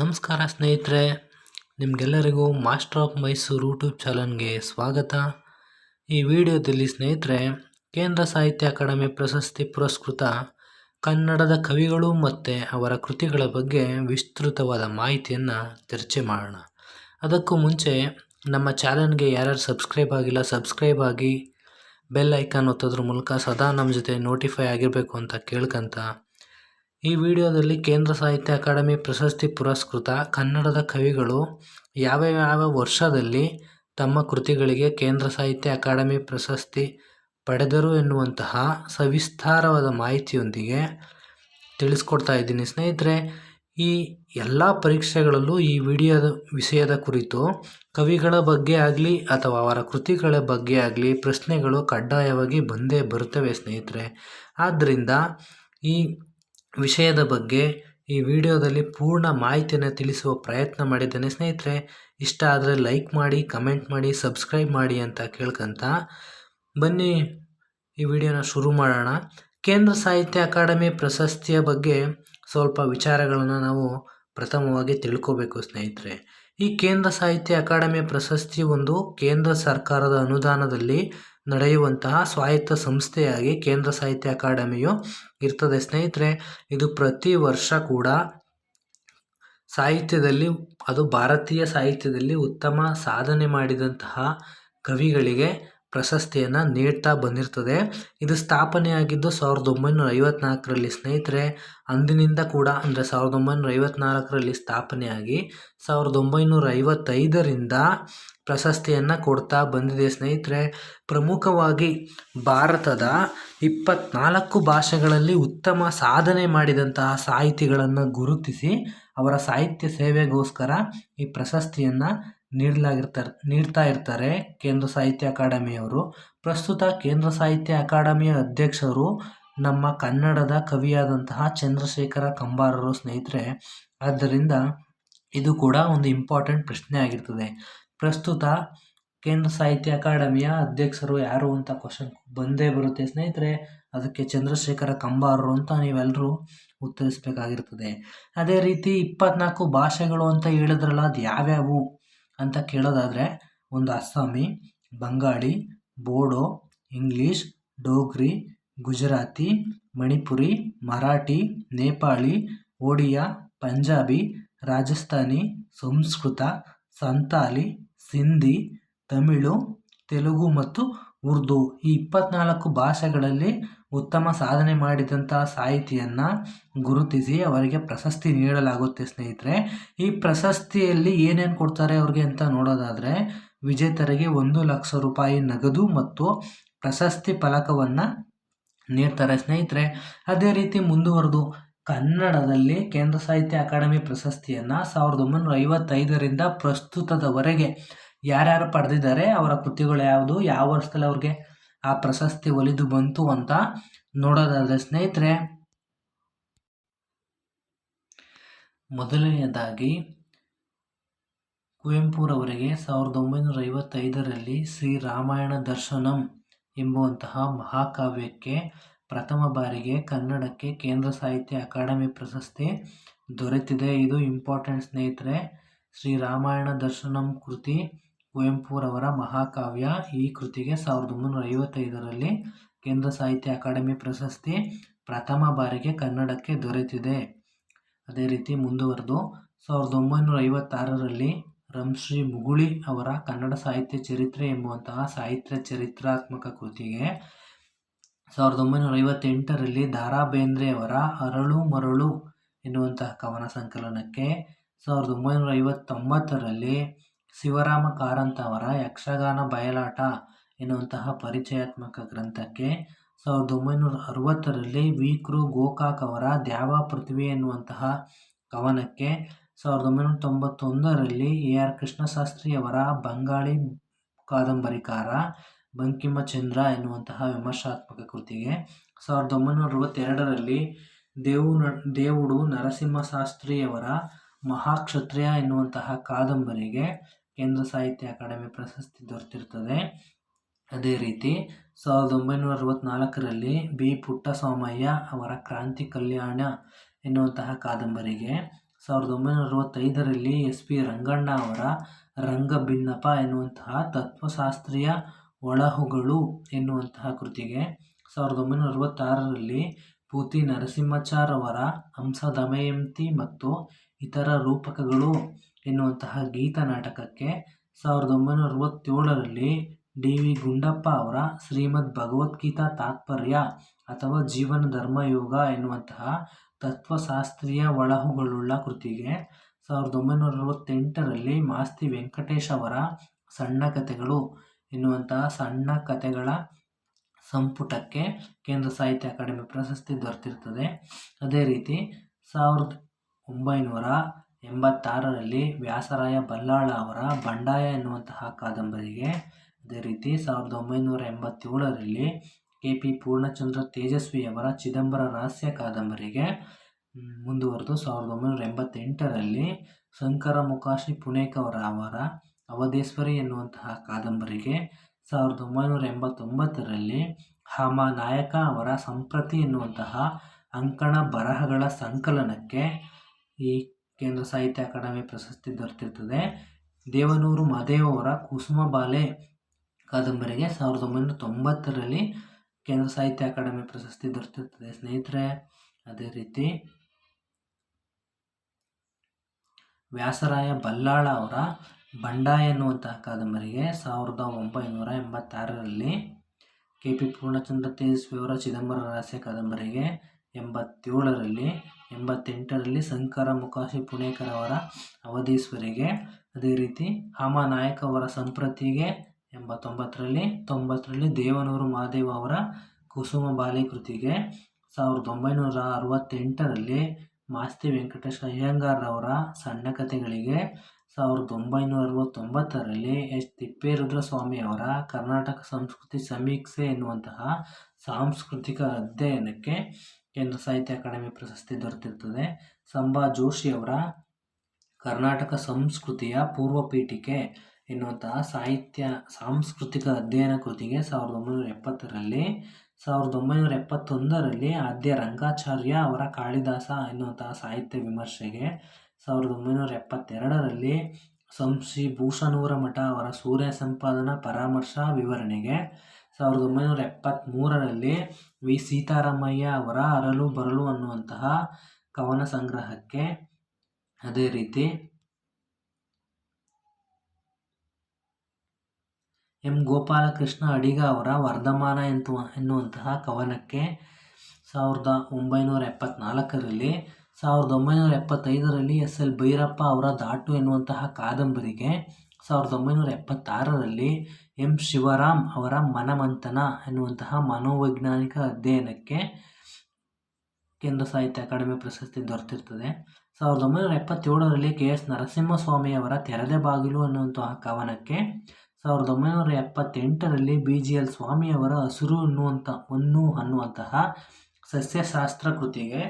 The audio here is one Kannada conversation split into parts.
ನಮಸ್ಕಾರ ಸ್ನೇಹಿತರೆ, ನಿಮಗೆಲ್ಲರಿಗೂ ಮಾಸ್ಟರ್ ಆಫ್ ಮೈಸೂರು ಯೂಟ್ಯೂಬ್ ಚಾನಲ್ಗೆ ಸ್ವಾಗತ. ಈ ವಿಡಿಯೋದಲ್ಲಿ ಸ್ನೇಹಿತರೆ, ಕೇಂದ್ರ ಸಾಹಿತ್ಯ ಅಕಾಡೆಮಿ ಪ್ರಶಸ್ತಿ ಪುರಸ್ಕೃತ ಕನ್ನಡದ ಕವಿಗಳು ಮತ್ತು ಅವರ ಕೃತಿಗಳ ಬಗ್ಗೆ ವಿಸ್ತೃತವಾದ ಮಾಹಿತಿಯನ್ನು ಚರ್ಚೆ ಮಾಡೋಣ. ಅದಕ್ಕೂ ಮುಂಚೆ, ನಮ್ಮ ಚಾನಲ್ಗೆ ಯಾರ್ಯಾರು ಸಬ್ಸ್ಕ್ರೈಬ್ ಆಗಿಲ್ಲ, ಸಬ್ಸ್ಕ್ರೈಬ್ ಆಗಿ ಬೆಲ್ ಐಕಾನ್ ಒತ್ತೋದ್ರ ಮೂಲಕ ಸದಾ ನಮ್ಮ ಜೊತೆ ನೋಟಿಫೈ ಆಗಿರಬೇಕು ಅಂತ ಕೇಳ್ಕೊಂತ ಈ ವಿಡಿಯೋದಲ್ಲಿ ಕೇಂದ್ರ ಸಾಹಿತ್ಯ ಅಕಾಡೆಮಿ ಪ್ರಶಸ್ತಿ ಪುರಸ್ಕೃತ ಕನ್ನಡದ ಕವಿಗಳು ಯಾವ ಯಾವ ವರ್ಷದಲ್ಲಿ ತಮ್ಮ ಕೃತಿಗಳಿಗೆ ಕೇಂದ್ರ ಸಾಹಿತ್ಯ ಅಕಾಡೆಮಿ ಪ್ರಶಸ್ತಿ ಪಡೆದರು ಎನ್ನುವಂತಹ ಸವಿಸ್ತಾರವಾದ ಮಾಹಿತಿಯೊಂದಿಗೆ ತಿಳಿಸ್ಕೊಡ್ತಾ ಇದ್ದೀನಿ. ಸ್ನೇಹಿತರೆ, ಈ ಎಲ್ಲ ಪರೀಕ್ಷೆಗಳಲ್ಲೂ ಈ ವಿಡಿಯೋದ ವಿಷಯದ ಕುರಿತು ಕವಿಗಳ ಬಗ್ಗೆ ಆಗಲಿ ಅಥವಾ ಅವರ ಕೃತಿಗಳ ಬಗ್ಗೆ ಆಗಲಿ ಪ್ರಶ್ನೆಗಳು ಕಡ್ಡಾಯವಾಗಿ ಬಂದೇ ಬರುತ್ತವೆ ಸ್ನೇಹಿತರೆ. ಆದ್ದರಿಂದ ಈ ವಿಷಯದ ಬಗ್ಗೆ ಈ ವಿಡಿಯೋದಲ್ಲಿ ಪೂರ್ಣ ಮಾಹಿತಿಯನ್ನು ತಿಳಿಸುವ ಪ್ರಯತ್ನ ಮಾಡಿದ್ದೇನೆ. ಸ್ನೇಹಿತರೆ, ಇಷ್ಟ ಆದರೆ ಲೈಕ್ ಮಾಡಿ ಕಮೆಂಟ್ ಮಾಡಿ ಸಬ್ಸ್ಕ್ರೈಬ್ ಮಾಡಿ ಅಂತ ಕೇಳ್ಕಂತ ಬನ್ನಿ ಈ ವಿಡಿಯೋನ ಶುರು ಮಾಡೋಣ. ಕೇಂದ್ರ ಸಾಹಿತ್ಯ ಅಕಾಡೆಮಿ ಪ್ರಶಸ್ತಿಯ ಬಗ್ಗೆ ಸ್ವಲ್ಪ ವಿಚಾರಗಳನ್ನು ನಾವು ಪ್ರಥಮವಾಗಿ ತಿಳ್ಕೋಬೇಕು ಸ್ನೇಹಿತರೆ. ಈ ಕೇಂದ್ರ ಸಾಹಿತ್ಯ ಅಕಾಡೆಮಿ ಪ್ರಶಸ್ತಿ ಒಂದು ಕೇಂದ್ರ ಸರ್ಕಾರದ ಅನುದಾನದಲ್ಲಿ ನಡೆಯುವಂತಹ ಸ್ವಾಯತ್ತ ಸಂಸ್ಥೆಯಾಗಿ ಕೇಂದ್ರ ಸಾಹಿತ್ಯ ಅಕಾಡೆಮಿಯು ಇರ್ತದೆ. ಸ್ನೇಹಿತರೆ ಇದು ಪ್ರತಿ ವರ್ಷ ಕೂಡ ಸಾಹಿತ್ಯದಲ್ಲಿ ಅದು ಭಾರತೀಯ ಸಾಹಿತ್ಯದಲ್ಲಿ ಉತ್ತಮ ಸಾಧನೆ ಮಾಡಿದಂತಹ ಕವಿಗಳಿಗೆ ಪ್ರಶಸ್ತಿಯನ್ನು ನೀಡ್ತಾ ಬಂದಿರ್ತದೆ. ಇದು ಸ್ಥಾಪನೆಯಾಗಿದ್ದು ಸಾವಿರದ ಒಂಬೈನೂರ ಐವತ್ನಾಲ್ಕರಲ್ಲಿ ಸ್ನೇಹಿತರೆ, ಅಂದಿನಿಂದ ಕೂಡ ಅಂದರೆ ಸಾವಿರದ ಒಂಬೈನೂರ ಐವತ್ನಾಲ್ಕರಲ್ಲಿ ಸ್ಥಾಪನೆಯಾಗಿ ಸಾವಿರದ ಒಂಬೈನೂರ ಐವತ್ತೈದರಿಂದ ಪ್ರಶಸ್ತಿಯನ್ನು ಕೊಡ್ತಾ ಬಂದಿದೆ ಸ್ನೇಹಿತರೆ. ಪ್ರಮುಖವಾಗಿ ಭಾರತದ ಇಪ್ಪತ್ನಾಲ್ಕು ಭಾಷೆಗಳಲ್ಲಿ ಉತ್ತಮ ಸಾಧನೆ ಮಾಡಿದಂತಹ ಸಾಹಿತಿಗಳನ್ನು ಗುರುತಿಸಿ ಅವರ ಸಾಹಿತ್ಯ ಸೇವೆಗೋಸ್ಕರ ಈ ಪ್ರಶಸ್ತಿಯನ್ನು ನೀಡಲಾಗಿರ್ತಾರೆ, ನೀಡ್ತಾ ಇರ್ತಾರೆ ಕೇಂದ್ರ ಸಾಹಿತ್ಯ ಅಕಾಡೆಮಿಯವರು. ಪ್ರಸ್ತುತ ಕೇಂದ್ರ ಸಾಹಿತ್ಯ ಅಕಾಡೆಮಿಯ ಅಧ್ಯಕ್ಷರು ನಮ್ಮ ಕನ್ನಡದ ಕವಿಯಾದಂತಹ ಚಂದ್ರಶೇಖರ ಕಂಬಾರರು ಸ್ನೇಹಿತರೆ, ಆದ್ದರಿಂದ ಇದು ಕೂಡ ಒಂದು ಇಂಪಾರ್ಟೆಂಟ್ ಪ್ರಶ್ನೆ ಆಗಿರ್ತದೆ. ಪ್ರಸ್ತುತ ಕೇಂದ್ರ ಸಾಹಿತ್ಯ ಅಕಾಡೆಮಿಯ ಅಧ್ಯಕ್ಷರು ಯಾರು ಅಂತ ಕ್ವಶನ್ ಬಂದೇ ಬರುತ್ತೆ ಸ್ನೇಹಿತರೆ. ಅದಕ್ಕೆ ಚಂದ್ರಶೇಖರ ಕಂಬಾರರು ಅಂತ ನೀವೆಲ್ಲರೂ ಉತ್ತರಿಸಬೇಕಾಗಿರ್ತದೆ. ಅದೇ ರೀತಿ ಇಪ್ಪತ್ನಾಲ್ಕು ಭಾಷೆಗಳು ಅಂತ ಹೇಳಿದ್ರಲ್ಲ ಅದು ಯಾವ್ಯಾವು ಅಂತ ಕೇಳೋದಾದರೆ ಒಂದು ಅಸ್ಸಾಮಿ, ಬಂಗಾಳಿ, ಬೋಡೋ, ಇಂಗ್ಲೀಷ್, ಡೋಗ್ರಿ, ಗುಜರಾತಿ, ಮಣಿಪುರಿ, ಮರಾಠಿ, ನೇಪಾಳಿ, ಒಡಿಯಾ, ಪಂಜಾಬಿ, ರಾಜಸ್ಥಾನಿ, ಸಂಸ್ಕೃತ, ಸಂತಾಲಿ, ಸಿಂಧಿ, ತಮಿಳು, ತೆಲುಗು ಮತ್ತು ಉರ್ದು ಈ ಇಪ್ಪತ್ನಾಲ್ಕು ಭಾಷೆಗಳಲ್ಲಿ ಉತ್ತಮ ಸಾಧನೆ ಮಾಡಿದಂಥ ಸಾಹಿತಿಯನ್ನು ಗುರುತಿಸಿ ಅವರಿಗೆ ಪ್ರಶಸ್ತಿ ನೀಡಲಾಗುತ್ತೆ, ಸ್ನೇಹಿತರೆ. ಈ ಪ್ರಶಸ್ತಿಯಲ್ಲಿ ಏನೇನು ಕೊಡ್ತಾರೆ ಅವ್ರಿಗೆ ಅಂತ ನೋಡೋದಾದರೆ, ವಿಜೇತರಿಗೆ ಒಂದು ಲಕ್ಷ ರೂಪಾಯಿ ನಗದು ಮತ್ತು ಪ್ರಶಸ್ತಿ ಫಲಕವನ್ನು ನೀಡ್ತಾರೆ, ಸ್ನೇಹಿತರೆ. ಅದೇ ರೀತಿ ಮುಂದುವರೆದು ಕನ್ನಡದಲ್ಲಿ ಕೇಂದ್ರ ಸಾಹಿತ್ಯ ಅಕಾಡೆಮಿ ಪ್ರಶಸ್ತಿಯನ್ನು ಸಾವಿರದ ಒಂಬೈನೂರ ಐವತ್ತೈದರಿಂದ ಪ್ರಸ್ತುತದವರೆಗೆ ಯಾರ್ಯಾರು ಪಡೆದಿದ್ದಾರೆ, ಅವರ ಕೃತಿಗಳು ಯಾವುದು, ಯಾವ ವರ್ಷದಲ್ಲಿ ಅವ್ರಿಗೆ ಆ ಪ್ರಶಸ್ತಿ ಒಲಿದು ಬಂತು ಅಂತ ನೋಡೋದಾದರೆ ಸ್ನೇಹಿತರೆ. ಮೊದಲನೆಯದಾಗಿ ಕುವೆಂಪುರವರಿಗೆ ಸಾವಿರದ ಒಂಬೈನೂರ ಐವತ್ತೈದರಲ್ಲಿ ಶ್ರೀ ರಾಮಾಯಣ ದರ್ಶನಂ ಎಂಬುವಂತಹ ಮಹಾಕಾವ್ಯಕ್ಕೆ ಪ್ರಥಮ ಬಾರಿಗೆ ಕನ್ನಡಕ್ಕೆ ಕೇಂದ್ರ ಸಾಹಿತ್ಯ ಅಕಾಡೆಮಿ ಪ್ರಶಸ್ತಿ ದೊರೆತಿದೆ. ಇದು ಇಂಪಾರ್ಟೆಂಟ್ ಸ್ನೇಹಿತರೆ. ಶ್ರೀ ರಾಮಾಯಣ ದರ್ಶನಂ ಕೃತಿ ಕುವೆಂಪುರವರ ಮಹಾಕಾವ್ಯ ಈ ಕೃತಿಗೆ ಸಾವಿರದ ಒಂಬೈನೂರ ಐವತ್ತೈದರಲ್ಲಿ ಕೇಂದ್ರ ಸಾಹಿತ್ಯ ಅಕಾಡೆಮಿ ಪ್ರಶಸ್ತಿ ಪ್ರಥಮ ಬಾರಿಗೆ ಕನ್ನಡಕ್ಕೆ ದೊರೆತಿದೆ. ಅದೇ ರೀತಿ ಮುಂದುವರೆದು ಸಾವಿರದ ಒಂಬೈನೂರ ಐವತ್ತಾರರಲ್ಲಿ ರಂಶ್ರೀ ಮುಗುಳಿ ಅವರ ಕನ್ನಡ ಸಾಹಿತ್ಯ ಚರಿತ್ರೆ ಎಂಬುವಂತಹ ಸಾಹಿತ್ಯ ಚರಿತ್ರಾತ್ಮಕ ಕೃತಿಗೆ ಸಾವಿರದ ಒಂಬೈನೂರ ಐವತ್ತೆಂಟರಲ್ಲಿ ದಾರಾ ಬೇಂದ್ರೆಯವರ ಅರಳು ಮರಳು ಎನ್ನುವಂತಹ ಕವನ ಸಂಕಲನಕ್ಕೆ ಸಾವಿರದ ಒಂಬೈನೂರ ಐವತ್ತೊಂಬತ್ತರಲ್ಲಿ ಶಿವರಾಮ ಕಾರಂತವರ ಯಕ್ಷಗಾನ ಬಯಲಾಟ ಎನ್ನುವಂತಹ ಪರಿಚಯಾತ್ಮಕ ಗ್ರಂಥಕ್ಕೆ ಸಾವಿರದ ಒಂಬೈನೂರ ಅರವತ್ತರಲ್ಲಿ ವಿ ಗೋಕಾಕ್ ಅವರ ದ್ಯಾವ ಪೃಥ್ವಿ ಎನ್ನುವಂತಹ ಕವನಕ್ಕೆ ಸಾವಿರದ ಒಂಬೈನೂರ ತೊಂಬತ್ತೊಂದರಲ್ಲಿ ಎ. ಆರ್. ಕೃಷ್ಣಶಾಸ್ತ್ರಿ ಅವರ ಬಂಗಾಳಿ ಕಾದಂಬರಿಕಾರ ಬಂಕಿಮಚಂದ್ರ ಎನ್ನುವಂತಹ ವಿಮರ್ಶಾತ್ಮಕ ಕೃತಿಗೆ ಸಾವಿರದ ಒಂಬೈನೂರ ಅರವತ್ತೆರಡರಲ್ಲಿ ದೇವು ದೇವುಡು ನರಸಿಂಹಶಾಸ್ತ್ರಿಯವರ ಮಹಾಕ್ಷತ್ರಿಯ ಎನ್ನುವಂತಹ ಕಾದಂಬರಿಗೆ ಕೇಂದ್ರ ಸಾಹಿತ್ಯ ಅಕಾಡೆಮಿ ಪ್ರಶಸ್ತಿ ದೊರೆತಿರ್ತದೆ. ಅದೇ ರೀತಿ ಸಾವಿರದ ಒಂಬೈನೂರ ಅರವತ್ತ್ನಾಲ್ಕರಲ್ಲಿ ಬಿ. ಪುಟ್ಟಸ್ವಾಮಯ್ಯ ಅವರ ಕ್ರಾಂತಿ ಕಲ್ಯಾಣ ಎನ್ನುವಂತಹ ಕಾದಂಬರಿಗೆ ಸಾವಿರದ ಒಂಬೈನೂರ ಅರವತ್ತೈದರಲ್ಲಿ ಎಸ್. ಪಿ. ರಂಗಣ್ಣ ಅವರ ರಂಗಭಿನ್ನಪ ಎನ್ನುವಂತಹ ತತ್ವಶಾಸ್ತ್ರೀಯ ಒಳಹುಗಳು ಎನ್ನುವಂತಹ ಕೃತಿಗೆ ಸಾವಿರದ ಒಂಬೈನೂರ ಅರವತ್ತಾರರಲ್ಲಿ ಪೂತಿ ನರಸಿಂಹಾಚಾರ್ ಅವರ ಹಂಸ ದಮಯಂತಿ ಮತ್ತು ಇತರ ರೂಪಕಗಳು ಎನ್ನುವಂತಹ ಗೀತ ನಾಟಕಕ್ಕೆ ಸಾವಿರದ ಒಂಬೈನೂರ ಅರವತ್ತೇಳರಲ್ಲಿ ಡಿ ವಿ ಗುಂಡಪ್ಪ ಅವರ ಶ್ರೀಮದ್ ಭಗವದ್ಗೀತಾ ತಾತ್ಪರ್ಯ ಅಥವಾ ಜೀವನ ಧರ್ಮಯೋಗ ಎನ್ನುವಂತಹ ತತ್ವಶಾಸ್ತ್ರೀಯ ಒಳಹುಗಳುಳ್ಳ ಕೃತಿಗೆ ಸಾವಿರದ ಒಂಬೈನೂರ ಅರವತ್ತೆಂಟರಲ್ಲಿ ಮಾಸ್ತಿ ವೆಂಕಟೇಶ್ ಅವರ ಸಣ್ಣ ಕಥೆಗಳು ಎನ್ನುವಂತಹ ಸಣ್ಣ ಕಥೆಗಳ ಸಂಪುಟಕ್ಕೆ ಕೇಂದ್ರ ಸಾಹಿತ್ಯ ಅಕಾಡೆಮಿ ಪ್ರಶಸ್ತಿ ದೊರೆತಿರ್ತದೆ. ಅದೇ ರೀತಿ ಸಾವಿರದ ಒಂಬೈನೂರ ಎಂಬತ್ತಾರರಲ್ಲಿ ವ್ಯಾಸರಾಯ ಬಲ್ಲಾಳ ಅವರ ಬಂಡಾಯ ಎನ್ನುವಂತಹ ಕಾದಂಬರಿಗೆ ಅದೇ ರೀತಿ ಸಾವಿರದ ಒಂಬೈನೂರ ಎಂಬತ್ತೇಳರಲ್ಲಿ ಕೆ ಪಿ ಪೂರ್ಣಚಂದ್ರ ತೇಜಸ್ವಿಯವರ ಚಿದಂಬರ ರಹಸ್ಯ ಕಾದಂಬರಿಗೆ ಮುಂದುವರೆದು ಸಾವಿರದ ಒಂಬೈನೂರ ಎಂಬತ್ತೆಂಟರಲ್ಲಿ ಶಂಕರ ಮುಖಾಶಿ ಪುಣೇಕವರ ಅವರ ಅವಧೇಶ್ವರಿ ಎನ್ನುವಂತಹ ಕಾದಂಬರಿಗೆ, ಸಾವಿರದ ಒಂಬೈನೂರ ಎಂಬತ್ತೊಂಬತ್ತರಲ್ಲಿ ಹಾಮ ನಾಯಕ ಅವರ ಸಂಪ್ರತಿ ಎನ್ನುವಂತಹ ಅಂಕಣ ಬರಹಗಳ ಸಂಕಲನಕ್ಕೆ ಈ ಕೇಂದ್ರ ಸಾಹಿತ್ಯ ಅಕಾಡೆಮಿ ಪ್ರಶಸ್ತಿ ದೊರೆತಿರ್ತದೆ. ದೇವನೂರು ಮಹದೇವ್ ಅವರ ಕುಸುಮ ಬಾಲೆ ಕಾದಂಬರಿಗೆ ಸಾವಿರದ ಒಂಬೈನೂರ ತೊಂಬತ್ತರಲ್ಲಿ ಕೇಂದ್ರ ಸಾಹಿತ್ಯ ಅಕಾಡೆಮಿ ಪ್ರಶಸ್ತಿ ದೊರೆತಿರ್ತದೆ. ಸ್ನೇಹಿತರೆ, ಅದೇ ರೀತಿ ವ್ಯಾಸರಾಯ ಬಲ್ಲಾಳ ಅವರ ಬಂಡಾಯ ಎನ್ನುವಂತಹ ಕಾದಂಬರಿಗೆ ಸಾವಿರದ ಒಂಬೈನೂರ ಎಂಬತ್ತಾರರಲ್ಲಿ ಕೆ ಪಿ ಪೂರ್ಣಚಂದ್ರ ತೇಜಸ್ವಿಯವರ ಚಿದಂಬರ ರಹಸ್ಯ ಕಾದಂಬರಿಗೆ ಎಂಬತ್ತೇಳರಲ್ಲಿ ಎಂಬತ್ತೆಂಟರಲ್ಲಿ ಶಂಕರ ಮುಖಾಶಿ ಪುಣೇಕರ್ ಅವರ ಅವಧೀಶ್ವರಿಗೆ. ಅದೇ ರೀತಿ ಹಾಮ ನಾಯಕ್ ಅವರ ಸಂಪ್ರತಿಗೆ ಎಂಬತ್ತೊಂಬತ್ತರಲ್ಲಿ, ತೊಂಬತ್ತರಲ್ಲಿ ದೇವನೂರು ಮಹಾದೇವ ಅವರ ಕುಸುಮ ಬಾಲಿ ಕೃತಿಗೆ ಸಾವಿರದ ಒಂಬೈನೂರ ಅರವತ್ತೆಂಟರಲ್ಲಿ ಮಾಸ್ತಿ ವೆಂಕಟೇಶ ಅಯ್ಯಂಗಾರ್ರವರ ಸಣ್ಣ ಕಥೆಗಳಿಗೆ. ಸಾವಿರದ ಒಂಬೈನೂರ ಅರವತ್ತೊಂಬತ್ತರಲ್ಲಿ ಎಚ್. ತಿಪ್ಪೇರುದ್ರಸ್ವಾಮಿ ಅವರ ಕರ್ನಾಟಕ ಸಂಸ್ಕೃತಿ ಸಮೀಕ್ಷೆ ಎನ್ನುವಂತಹ ಸಾಂಸ್ಕೃತಿಕ ಅಧ್ಯಯನಕ್ಕೆ ಕೇಂದ್ರ ಸಾಹಿತ್ಯ ಅಕಾಡೆಮಿ ಪ್ರಶಸ್ತಿ ದೊರೆತಿರ್ತದೆ. ಸಂಭಾ ಜೋಶಿಯವರ ಕರ್ನಾಟಕ ಸಂಸ್ಕೃತಿಯ ಪೂರ್ವ ಪೀಠಿಕೆ ಎನ್ನುವಂತಹ ಸಾಹಿತ್ಯ ಸಾಂಸ್ಕೃತಿಕ ಅಧ್ಯಯನ ಕೃತಿಗೆ ಸಾವಿರದ ಒಂಬೈನೂರ ಎಪ್ಪತ್ತರಲ್ಲಿ, ಸಾವಿರದ ಒಂಬೈನೂರ ಎಪ್ಪತ್ತೊಂದರಲ್ಲಿ ಆದ್ಯ ರಂಗಾಚಾರ್ಯ ಅವರ ಕಾಳಿದಾಸ ಎನ್ನುವಂತಹ ಸಾಹಿತ್ಯ ವಿಮರ್ಶೆಗೆ ಸಾವಿರದ ಒಂಬೈನೂರ ಎಪ್ಪತ್ತೆರಡರಲ್ಲಿ ಸಂಶ್ರೀ ಭೂಷಣೂರ ಮಠ ಅವರ ಸೂರ್ಯ ಸಂಪಾದನಾ ಪರಾಮರ್ಶ ವಿವರಣೆಗೆ ಸಾವಿರದ ಒಂಬೈನೂರ ಎಪ್ಪತ್ತ್ಮೂರರಲ್ಲಿ ವಿ. ಸೀತಾರಾಮಯ್ಯ ಅವರ ಅರಲು ಬರಲು ಅನ್ನುವಂತಹ ಕವನ ಸಂಗ್ರಹಕ್ಕೆ ಅದೇ ರೀತಿ ಎಂ. ಗೋಪಾಲಕೃಷ್ಣ ಅಡಿಗ ಅವರ ವರ್ಧಮಾನ ಎಂತ ಎನ್ನುವಂತಹ ಕವನಕ್ಕೆ ಸಾವಿರದ ಒಂಬೈನೂರ ಎಪ್ಪತ್ತ್ನಾಲ್ಕರಲ್ಲಿ ಸಾವಿರದ ಒಂಬೈನೂರ ಎಪ್ಪತ್ತೈದರಲ್ಲಿ ಎಸ್. ಎಲ್. ಭೈರಪ್ಪ ಅವರ ದಾಟು ಎನ್ನುವಂತಹ ಕಾದಂಬರಿಗೆ ಸಾವಿರದ ಒಂಬೈನೂರ ಎಪ್ಪತ್ತಾರರಲ್ಲಿ ಎಂ. ಶಿವರಾಮ್ ಅವರ ಮನಮಂಥನ ಎನ್ನುವಂತಹ ಮನೋವೈಜ್ಞಾನಿಕ ಅಧ್ಯಯನಕ್ಕೆ ಕೇಂದ್ರ ಸಾಹಿತ್ಯ ಅಕಾಡೆಮಿ ಪ್ರಶಸ್ತಿ ದೊರೆತಿರ್ತದೆ. ಸಾವಿರದ ಒಂಬೈನೂರ ಎಪ್ಪತ್ತೇಳರಲ್ಲಿ ಕೆ. ಎಸ್. ನರಸಿಂಹಸ್ವಾಮಿ ಅವರ ತೆರೆದ ಬಾಗಿಲು ಅನ್ನುವಂತಹ ಕವನಕ್ಕೆ ಸಾವಿರದ ಒಂಬೈನೂರ ಎಪ್ಪತ್ತೆಂಟರಲ್ಲಿ ಬಿ ಜಿ ಎಲ್ ಸ್ವಾಮಿಯವರ ಹಸಿರು ಅನ್ನುವಂಥ ಹೊನ್ನು ಅನ್ನುವಂತಹ ಸಸ್ಯಶಾಸ್ತ್ರ ಕೃತಿಗೆ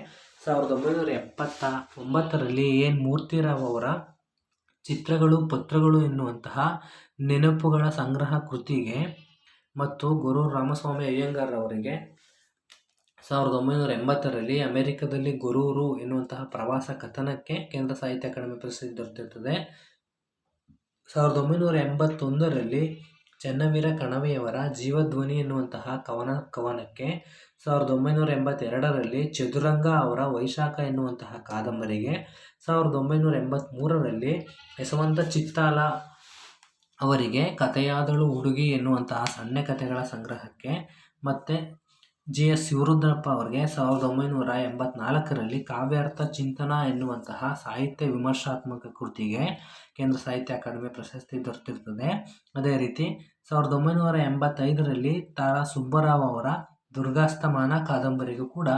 ಸಾವಿರದ ಒಂಬೈನೂರ ಎಪ್ಪತ್ತ ಒಂಬತ್ತರಲ್ಲಿ ಎನ್. ಮೂರ್ತಿರಾವ್ ಅವರ ಚಿತ್ರಗಳು, ಪತ್ರಗಳು ಎನ್ನುವಂತಹ ನೆನಪುಗಳ ಸಂಗ್ರಹ ಕೃತಿಗೆ ಮತ್ತು ಗುರು ರಾಮಸ್ವಾಮಿ ಅಯ್ಯಂಗಾರ್ ಅವರಿಗೆ ಸಾವಿರದ ಒಂಬೈನೂರ ಎಂಬತ್ತರಲ್ಲಿ ಅಮೆರಿಕದಲ್ಲಿ ಗುರೂರು ಎನ್ನುವಂತಹ ಪ್ರವಾಸ ಕಥನಕ್ಕೆ ಕೇಂದ್ರ ಸಾಹಿತ್ಯ ಅಕಾಡೆಮಿ ಪ್ರಶಸ್ತಿ ದೊರೆತಿರುತ್ತದೆ ಸಾವಿರದ ಒಂಬೈನೂರ ಎಂಬತ್ತೊಂದರಲ್ಲಿ ಚೆನ್ನವೀರ ಕಣವೆಯವರ ಜೀವಧ್ವನಿ ಎನ್ನುವಂತಹ ಕವನ, ಕವನಕ್ಕೆ ಸಾವಿರದ ಒಂಬೈನೂರ ಎಂಬತ್ತೆರಡರಲ್ಲಿ ಚದುರಂಗ ಅವರ ವೈಶಾಖ ಎನ್ನುವಂತಹ ಕಾದಂಬರಿಗೆ ಸಾವಿರದ ಒಂಬೈನೂರ ಎಂಬತ್ತ್ಮೂರರಲ್ಲಿ ಯಶವಂತ ಚಿತ್ತಾಲ ಅವರಿಗೆ ಕಥೆಯಾದಳು ಹುಡುಗಿ ಎನ್ನುವಂತಹ ಸಣ್ಣ ಕಥೆಗಳ ಸಂಗ್ರಹಕ್ಕೆ ಮತ್ತು ಜಿ ಎಸ್ ಶಿವರುದ್ರಪ್ಪ ಅವರಿಗೆ ಸಾವಿರದ ಒಂಬೈನೂರ ಎಂಬತ್ನಾಲ್ಕರಲ್ಲಿ ಕಾವ್ಯಾರ್ಥ ಚಿಂತನ ಎನ್ನುವಂತಹ ಸಾಹಿತ್ಯ ವಿಮರ್ಶಾತ್ಮಕ ಕೃತಿಗೆ ಕೇಂದ್ರ ಸಾಹಿತ್ಯ ಅಕಾಡೆಮಿ ಪ್ರಶಸ್ತಿ ದೊರೆತಿರ್ತದೆ. ಅದೇ ರೀತಿ ಸಾವಿರದ ಒಂಬೈನೂರ ಎಂಬತ್ತೈದರಲ್ಲಿ ತಾರಾ ಸುಬ್ಬರಾವ್ ಅವರ ದುರ್ಗಾಸ್ತಮಾನ ಕಾದಂಬರಿಗೂ ಕೂಡ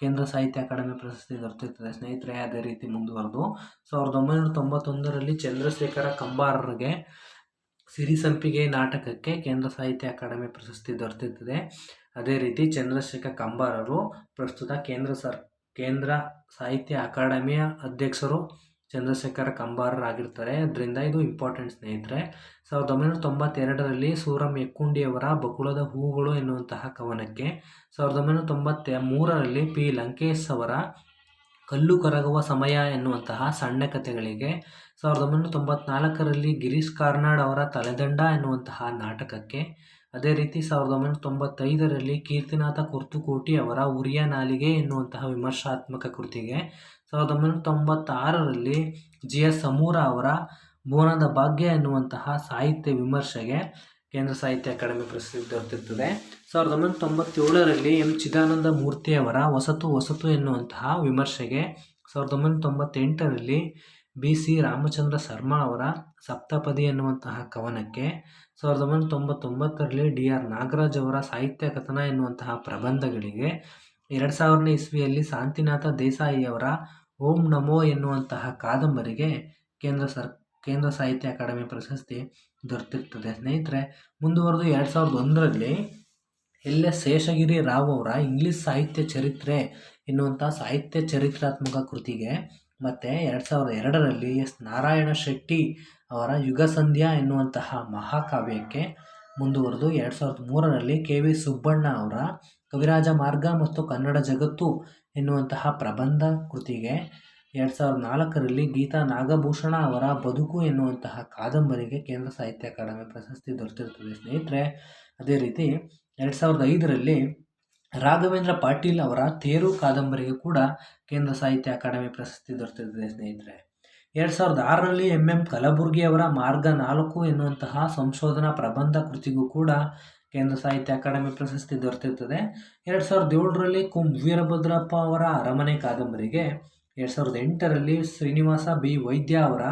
ಕೇಂದ್ರ ಸಾಹಿತ್ಯ ಅಕಾಡೆಮಿ ಪ್ರಶಸ್ತಿ ದೊರೆತಿರ್ತದೆ. ಸ್ನೇಹಿತರೆ, ಅದೇ ರೀತಿ ಮುಂದುವರೆದು ಸಾವಿರದ ಒಂಬೈನೂರ ತೊಂಬತ್ತೊಂದರಲ್ಲಿ ಚಂದ್ರಶೇಖರ ಕಂಬಾರರಿಗೆ ಸಿರಿಸಂಪಿಗೆ ನಾಟಕಕ್ಕೆ ಕೇಂದ್ರ ಸಾಹಿತ್ಯ ಅಕಾಡೆಮಿ ಪ್ರಶಸ್ತಿ ದೊರೆತಿರ್ತದೆ. ಅದೇ ರೀತಿ ಚಂದ್ರಶೇಖರ್ ಕಂಬಾರರು ಪ್ರಸ್ತುತ ಕೇಂದ್ರ ಸರ್, ಕೇಂದ್ರ ಸಾಹಿತ್ಯ ಅಕಾಡೆಮಿಯ ಅಧ್ಯಕ್ಷರು ಚಂದ್ರಶೇಖರ ಕಂಬಾರರಾಗಿರ್ತಾರೆ. ಅದರಿಂದ ಇದು ಇಂಪಾರ್ಟೆಂಟ್ ಸ್ನೇಹಿತರೆ. ಸಾವಿರದ ಒಂಬೈನೂರ ತೊಂಬತ್ತೆರಡರಲ್ಲಿ ಸೂರಮ್ ಎಕ್ಕುಂಡಿಯವರ ಬಕುಳದ ಹೂಗಳು ಎನ್ನುವಂತಹ ಕವನಕ್ಕೆ ಸಾವಿರದ ಒಂಬೈನೂರ ತೊಂಬತ್ತ ಮೂರರಲ್ಲಿ ಪಿ. ಲಂಕೇಶ್ ಅವರ ಕಲ್ಲು ಕರಗುವ ಸಮಯ ಎನ್ನುವಂತಹ ಸಣ್ಣ ಕಥೆಗಳಿಗೆ ಸಾವಿರದ ಒಂಬೈನೂರ ತೊಂಬತ್ನಾಲ್ಕರಲ್ಲಿ ಗಿರೀಶ್ ಕಾರ್ನಾಡ್ ಅವರ ತಲೆದಂಡ ಎನ್ನುವಂತಹ ನಾಟಕಕ್ಕೆ. ಅದೇ ರೀತಿ ಸಾವಿರದ ಒಂಬೈನೂರ ತೊಂಬತ್ತೈದರಲ್ಲಿ ಕೀರ್ತಿನಾಥ ಕುರ್ತುಕೋಟಿ ಅವರ ಉರಿಯ ನಾಲಿಗೆ ಎನ್ನುವಂತಹ ವಿಮರ್ಶಾತ್ಮಕ ಕೃತಿಗೆ. ಸಾವಿರದ ಒಂಬೈನೂರ ತೊಂಬತ್ತಾರರಲ್ಲಿ ಜಿ ಎಸ್ ಸಮೂರ ಅವರ ಭುವನದ ಭಾಗ್ಯ ಎನ್ನುವಂತಹ ಸಾಹಿತ್ಯ ವಿಮರ್ಶೆಗೆ ಕೇಂದ್ರ ಸಾಹಿತ್ಯ ಅಕಾಡೆಮಿ ಪ್ರಶಸ್ತಿ ದೊರೆತಿರ್ತದೆ ಸಾವಿರದ ಒಂಬೈನೂರ ತೊಂಬತ್ತೇಳರಲ್ಲಿ ಎಂ ಚಿದಾನಂದ ಮೂರ್ತಿಯವರ ಹೊಸತು ಹೊಸತು ಎನ್ನುವಂತಹ ವಿಮರ್ಶೆಗೆ ಸಾವಿರದ ಒಂಬೈನೂರ ತೊಂಬತ್ತೆಂಟರಲ್ಲಿ ಬಿ ಸಿ ರಾಮಚಂದ್ರ ಶರ್ಮಾ ಅವರ ಸಪ್ತಪದಿ ಎನ್ನುವಂತಹ ಕವನಕ್ಕೆ ಸಾವಿರದ ಒಂಬೈನೂರ ತೊಂಬತ್ತೊಂಬತ್ತರಲ್ಲಿ ಡಿ ಆರ್ ನಾಗರಾಜ್ ಅವರ ಸಾಹಿತ್ಯ ಕಥನ ಎನ್ನುವಂತಹ ಪ್ರಬಂಧಗಳಿಗೆ ಎರಡು ಸಾವಿರನೇ ಇಸ್ವಿಯಲ್ಲಿ ಶಾಂತಿನಾಥ ದೇಸಾಯಿಯವರ ಓಂ ನಮೋ ಎನ್ನುವಂತಹ ಕಾದಂಬರಿಗೆ ಕೇಂದ್ರ ಸರ್, ಕೇಂದ್ರ ಸಾಹಿತ್ಯ ಅಕಾಡೆಮಿ ಪ್ರಶಸ್ತಿ ದೊರೆತಿರ್ತದೆ. ಸ್ನೇಹಿತರೆ, ಮುಂದುವರೆದು ಎರಡು ಸಾವಿರದ ಒಂದರಲ್ಲಿ ಎಲ್ ಎಸ್ ಶೇಷಗಿರಿ ರಾವ್ ಅವರ ಇಂಗ್ಲೀಷ್ ಸಾಹಿತ್ಯ ಚರಿತ್ರೆ ಎನ್ನುವಂಥ ಸಾಹಿತ್ಯ ಚರಿತ್ರಾತ್ಮಕ ಕೃತಿಗೆ ಮತ್ತು ಎರಡು ಸಾವಿರದ ಎರಡರಲ್ಲಿ ಎಸ್ ನಾರಾಯಣ ಶೆಟ್ಟಿ ಅವರ ಯುಗಸಂಧ್ಯಾ ಎನ್ನುವಂತಹ ಮಹಾಕಾವ್ಯಕ್ಕೆ ಮುಂದುವರೆದು ಎರಡು ಸಾವಿರದ ಮೂರರಲ್ಲಿ ಕೆ ವಿ ಸುಬ್ಬಣ್ಣ ಅವರ ಕವಿರಾಜ ಮಾರ್ಗ ಮತ್ತು ಕನ್ನಡ ಜಗತ್ತು ಎನ್ನುವಂತಹ ಪ್ರಬಂಧ ಕೃತಿಗೆ ಎರಡು ಸಾವಿರದ ನಾಲ್ಕರಲ್ಲಿ ಗೀತಾ ನಾಗಭೂಷಣ ಅವರ ಬದುಕು ಎನ್ನುವಂತಹ ಕಾದಂಬರಿಗೆ ಕೇಂದ್ರ ಸಾಹಿತ್ಯ ಅಕಾಡೆಮಿ ಪ್ರಶಸ್ತಿ ದೊರೆತಿರುತ್ತದೆ. ಸ್ನೇಹಿತರೆ, ಅದೇ ರೀತಿ ಎರಡು ಸಾವಿರದ ಐದರಲ್ಲಿ ರಾಘವೇಂದ್ರ ಪಾಟೀಲ್ ಅವರ ತೇರು ಕಾದಂಬರಿಗೆ ಕೂಡ ಕೇಂದ್ರ ಸಾಹಿತ್ಯ ಅಕಾಡೆಮಿ ಪ್ರಶಸ್ತಿ ದೊರೆತಿರ್ತದೆ ಸ್ನೇಹಿತರೆ ಎರಡು ಸಾವಿರದ ಆರರಲ್ಲಿ ಎಂ ಎಂ ಕಲಬುರ್ಗಿ ಅವರ ಮಾರ್ಗ ನಾಲ್ಕು ಎನ್ನುವಂತಹ ಸಂಶೋಧನಾ ಪ್ರಬಂಧ ಕೃತಿಗೂ ಕೂಡ ಕೇಂದ್ರ ಸಾಹಿತ್ಯ ಅಕಾಡೆಮಿ ಪ್ರಶಸ್ತಿ ದೊರೆತಿರ್ತದೆ. ಎರಡು ಸಾವಿರದ ಏಳರಲ್ಲಿ ಕುಂ ವೀರಭದ್ರಪ್ಪ ಅವರ ಅರಮನೆ ಕಾದಂಬರಿಗೆ, ಎರಡು ಸಾವಿರದ ಎಂಟರಲ್ಲಿ ಶ್ರೀನಿವಾಸ ಬಿ ವೈದ್ಯ ಅವರ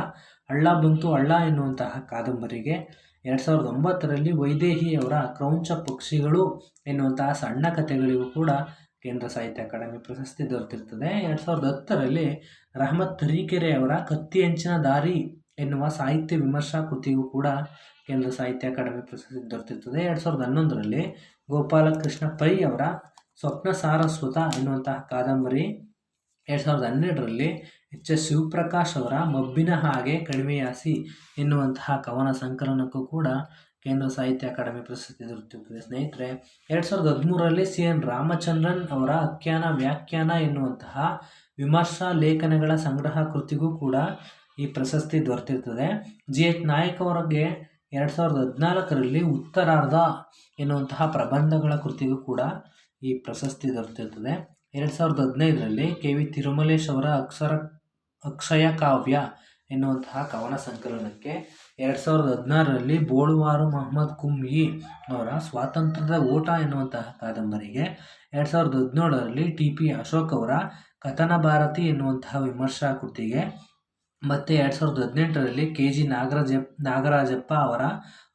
ಹಳ್ಳ ಬಂತು ಹಳ್ಳ ಎನ್ನುವಂತಹ ಕಾದಂಬರಿಗೆ, ಎರಡು ಸಾವಿರದ ಒಂಬತ್ತರಲ್ಲಿ ವೈದೇಹಿಯವರ ಕ್ರೌಂಚ ಪಕ್ಷಿಗಳು ಎನ್ನುವಂತಹ ಸಣ್ಣ ಕಥೆಗಳಿಗೂ ಕೂಡ ಕೇಂದ್ರ ಸಾಹಿತ್ಯ ಅಕಾಡೆಮಿ ಪ್ರಶಸ್ತಿ ದೊರೆತಿರ್ತದೆ. ಎರಡು ಸಾವಿರದ ಹತ್ತರಲ್ಲಿ ರಹಮತ್ ತರೀಕೆರೆ ಅವರ ಕತ್ತಿ ಹೆಂಚಿನ ದಾರಿ ಎನ್ನುವ ಸಾಹಿತ್ಯ ವಿಮರ್ಶಾ ಕೃತಿಗೂ ಕೂಡ ಕೇಂದ್ರ ಸಾಹಿತ್ಯ ಅಕಾಡೆಮಿ ಪ್ರಶಸ್ತಿ ದೊರೆತಿರ್ತದೆ. ಎರಡು ಸಾವಿರದ ಹನ್ನೊಂದರಲ್ಲಿ ಗೋಪಾಲಕೃಷ್ಣ ಪೈ ಅವರ ಸ್ವಪ್ನ ಸಾರಸ್ವತ ಎನ್ನುವಂತಹ ಕಾದಂಬರಿ, ಎರಡು ಸಾವಿರದ ಹನ್ನೆರಡರಲ್ಲಿ ಎಚ್ ಎಸ್ ಶಿವಪ್ರಕಾಶ್ ಅವರ ಮಬ್ಬಿನ ಹಾಗೆ ಕಡಿಮೆಯಾಸಿ ಎನ್ನುವಂತಹ ಕವನ ಸಂಕಲನಕ್ಕೂ ಕೂಡ ಕೇಂದ್ರ ಸಾಹಿತ್ಯ ಅಕಾಡೆಮಿ ಪ್ರಶಸ್ತಿ ದೊರೆತಿರುತ್ತದೆ. ಸ್ನೇಹಿತರೆ, ಎರಡು ಸಾವಿರದ ಹದಿಮೂರರಲ್ಲಿ ಸಿ. ಎನ್. ರಾಮಚಂದ್ರನ್ ಅವರ ಆಖ್ಯಾನ ವ್ಯಾಖ್ಯಾನ ಎನ್ನುವಂತಹ ವಿಮರ್ಶಾ ಲೇಖನಗಳ ಸಂಗ್ರಹ ಕೃತಿಗೂ ಕೂಡ ಈ ಪ್ರಶಸ್ತಿ ದೊರೆತಿರ್ತದೆ ಜಿ. ಎಚ್. ನಾಯಕ್ ಅವರಿಗೆ ಎರಡು ಸಾವಿರದ ಹದಿನಾಲ್ಕರಲ್ಲಿ ಉತ್ತರಾರ್ಧ ಎನ್ನುವಂತಹ ಪ್ರಬಂಧಗಳ ಕೃತಿಗೂ ಕೂಡ ಈ ಪ್ರಶಸ್ತಿ ದೊರೆತಿರ್ತದೆ ಎರಡು ಸಾವಿರದ ಹದಿನೈದರಲ್ಲಿ ಕೆ. ವಿ. ತಿರುಮಲೇಶ್ ಅವರ ಅಕ್ಷರ, ಅಕ್ಷಯ ಕಾವ್ಯ ಎನ್ನುವಂತಹ ಕವನ ಸಂಕಲನಕ್ಕೆ ಎರಡು ಸಾವಿರದ ಹದಿನಾರರಲ್ಲಿ ಬೋಳುವಾರು ಮೊಹಮ್ಮದ್ ಕುಮ್ಯಿ ಅವರ ಸ್ವಾತಂತ್ರ್ಯದ ಓಟ ಎನ್ನುವಂತಹ ಕಾದಂಬರಿಗೆ, ಎರಡು ಸಾವಿರದ ಹದಿನೇಳರಲ್ಲಿ ಟಿ ಪಿ ಅಶೋಕ್ ಅವರ ಕಥನ ಭಾರತಿ ಎನ್ನುವಂತಹ ವಿಮರ್ಶಾ ಕೃತಿಗೆ, ಮತ್ತು ಎರಡು ಸಾವಿರದ ಹದಿನೆಂಟರಲ್ಲಿ ಕೆ ಜಿ ನಾಗರಾಜ, ನಾಗರಾಜಪ್ಪ ಅವರ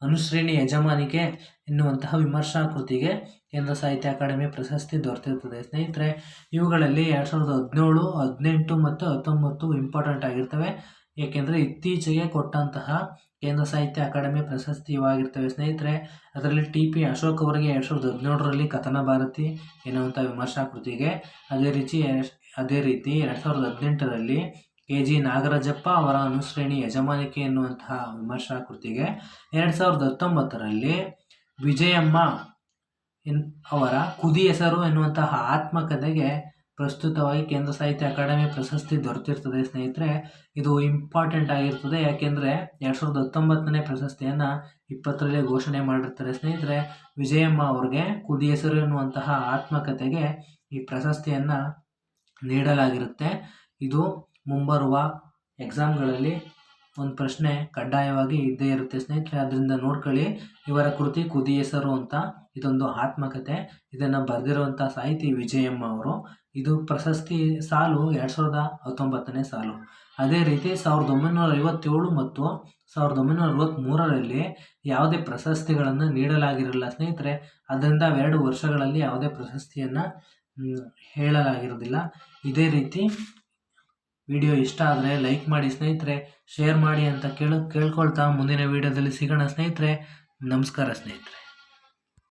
ಅನುಶ್ರೇಣಿ ಯಜಮಾನಿಕೆ ಎನ್ನುವಂತಹ ವಿಮರ್ಶಾ ಕೃತಿಗೆ ಕೇಂದ್ರ ಸಾಹಿತ್ಯ ಅಕಾಡೆಮಿ ಪ್ರಶಸ್ತಿ ದೊರೆತಿರ್ತದೆ ಸ್ನೇಹಿತರೆ, ಇವುಗಳಲ್ಲಿ ಎರಡು ಸಾವಿರದ ಹದಿನೇಳು, ಹದಿನೆಂಟು ಮತ್ತು ಹತ್ತೊಂಬತ್ತು ಇಂಪಾರ್ಟೆಂಟ್ ಆಗಿರ್ತವೆ. ಏಕೆಂದರೆ ಇತ್ತೀಚೆಗೆ ಕೊಟ್ಟಂತಹ ಕೇಂದ್ರ ಸಾಹಿತ್ಯ ಅಕಾಡೆಮಿ ಪ್ರಶಸ್ತಿ ಇವಾಗಿರ್ತವೆ ಸ್ನೇಹಿತರೆ, ಅದರಲ್ಲಿ ಟಿ ಪಿ ಅಶೋಕ್ ಅವರಿಗೆ ಎರಡು ಸಾವಿರದ ಹದಿನೇಳರಲ್ಲಿ ಕಥನ ಭಾರತಿ ಎನ್ನುವಂಥ ವಿಮರ್ಶಾ ಕೃತಿಗೆ ಅದೇ ರೀತಿ ಅದೇ ರೀತಿ ಎರಡು ಸಾವಿರದ ಹದಿನೆಂಟರಲ್ಲಿ ಕೆ ಜಿ ನಾಗರಾಜಪ್ಪ ಅವರ ಅನುಶ್ರೇಣಿ ಯಜಮಾನಿಕೆ ಎನ್ನುವಂತಹ ವಿಮರ್ಶಾ ಕೃತಿಗೆ ಎರಡು ಸಾವಿರದ ಹತ್ತೊಂಬತ್ತರಲ್ಲಿ ವಿಜಯಮ್ಮ ಎನ್ ಅವರ ಕುದಿ ಹೆಸರು ಎನ್ನುವಂತಹ ಆತ್ಮಕಥೆಗೆ ಪ್ರಸ್ತುತವಾಗಿ ಕೇಂದ್ರ ಸಾಹಿತ್ಯ ಅಕಾಡೆಮಿ ಪ್ರಶಸ್ತಿ ದೊರೆತಿರ್ತದೆ, ಸ್ನೇಹಿತರೆ. ಇದು ಇಂಪಾರ್ಟೆಂಟ್ ಆಗಿರ್ತದೆ, ಯಾಕೆಂದರೆ ಎರಡು ಸಾವಿರದ ಹತ್ತೊಂಬತ್ತನೇ ಪ್ರಶಸ್ತಿಯನ್ನು ಇಪ್ಪತ್ತರಲ್ಲಿ ಘೋಷಣೆ ಮಾಡಿರ್ತಾರೆ, ಸ್ನೇಹಿತರೆ. ವಿಜಯಮ್ಮ ಅವ್ರಿಗೆ ಕುದಿ ಹೆಸರು ಎನ್ನುವಂತಹ ಆತ್ಮಕಥೆಗೆ ಈ ಪ್ರಶಸ್ತಿಯನ್ನು ನೀಡಲಾಗಿರುತ್ತೆ. ಇದು ಮುಂಬರುವ ಎಕ್ಸಾಮ್ಗಳಲ್ಲಿ ಒಂದು ಪ್ರಶ್ನೆ ಕಡ್ಡಾಯವಾಗಿ ಇದ್ದೇ ಇರುತ್ತೆ ಸ್ನೇಹಿತರೆ, ಅದರಿಂದ ನೋಡ್ಕೊಳ್ಳಿ. ಇವರ ಕೃತಿ ಕುದಿ ಹೆಸರು ಅಂತ. ಇದೊಂದು ಆತ್ಮಕತೆ. ಇದನ್ನು ಬರೆದಿರುವಂಥ ಸಾಹಿತಿ ವಿಜಯಮ್ಮ ಅವರು. ಇದು ಪ್ರಶಸ್ತಿ ಸಾಲು ಎರಡು ಸಾವಿರದ ಹತ್ತೊಂಬತ್ತನೇ ಸಾಲು. ಅದೇ ರೀತಿ ಸಾವಿರದ ಒಂಬೈನೂರ ಐವತ್ತೇಳು ಮತ್ತು ಸಾವಿರದ ಒಂಬೈನೂರ ಅರವತ್ತ್ಮೂರರಲ್ಲಿ ಯಾವುದೇ ಪ್ರಶಸ್ತಿಗಳನ್ನು ನೀಡಲಾಗಿರಲಿಲ್ಲ ಸ್ನೇಹಿತರೆ. ಅದರಿಂದ ಎರಡು ವರ್ಷಗಳಲ್ಲಿ ಯಾವುದೇ ಪ್ರಶಸ್ತಿಯನ್ನು ಹೇಳಲಾಗಿರೋದಿಲ್ಲ ಇದೇ ರೀತಿ ವಿಡಿಯೋ ಇಷ್ಟ ಆದರೆ ಲೈಕ್ ಮಾಡಿ, ಸ್ನೇಹಿತರೆ, ಶೇರ್ ಮಾಡಿ ಅಂತ ಕೇಳ ಕೇಳ್ಕೊಳ್ತಾ ಮುಂದಿನ ವಿಡಿಯೋದಲ್ಲಿ ಸಿಗೋಣ ಸ್ನೇಹಿತರೆ. ನಮಸ್ಕಾರ ಸ್ನೇಹಿತರೆ.